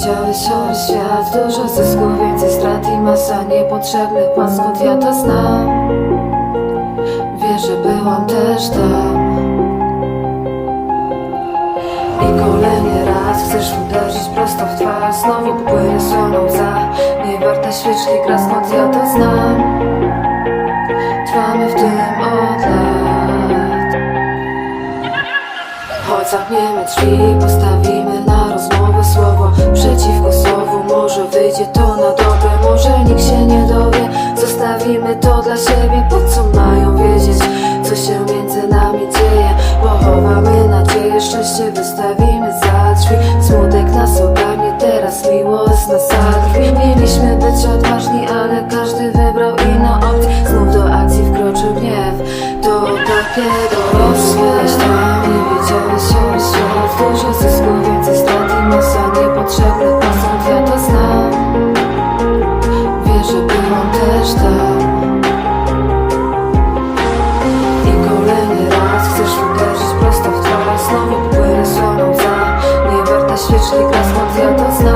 Widziały sobie świat, dużo zysków, więcej strat i masa niepotrzebnych pan skąd ja to znam? Wiesz, że byłam też tam. I kolejny raz chcesz uderzyć prosto w twarz, znowu płynę słoną za Niewarte świeczki krasnot, ja to znam. Trwamy w tym od lat. Chodź zamkniemy drzwi, postawimy na rozmowę słowo. Przeciwko słowu, może wyjdzie to na dobre Może nikt się nie dowie, zostawimy to dla siebie Po co mają wiedzieć, co się między nami dzieje. Pochowamy nadzieję, szczęście wystawimy za drzwi. Smutek nas ogarnie, teraz miłość nas potrzebny posąg, ja to znam. Wiesz, że byłam też tam. I kolejny raz chcesz uderzyć prosto w twarz. Znowu płynę słabą za niewarta świeczki, gra skąd ja to znam.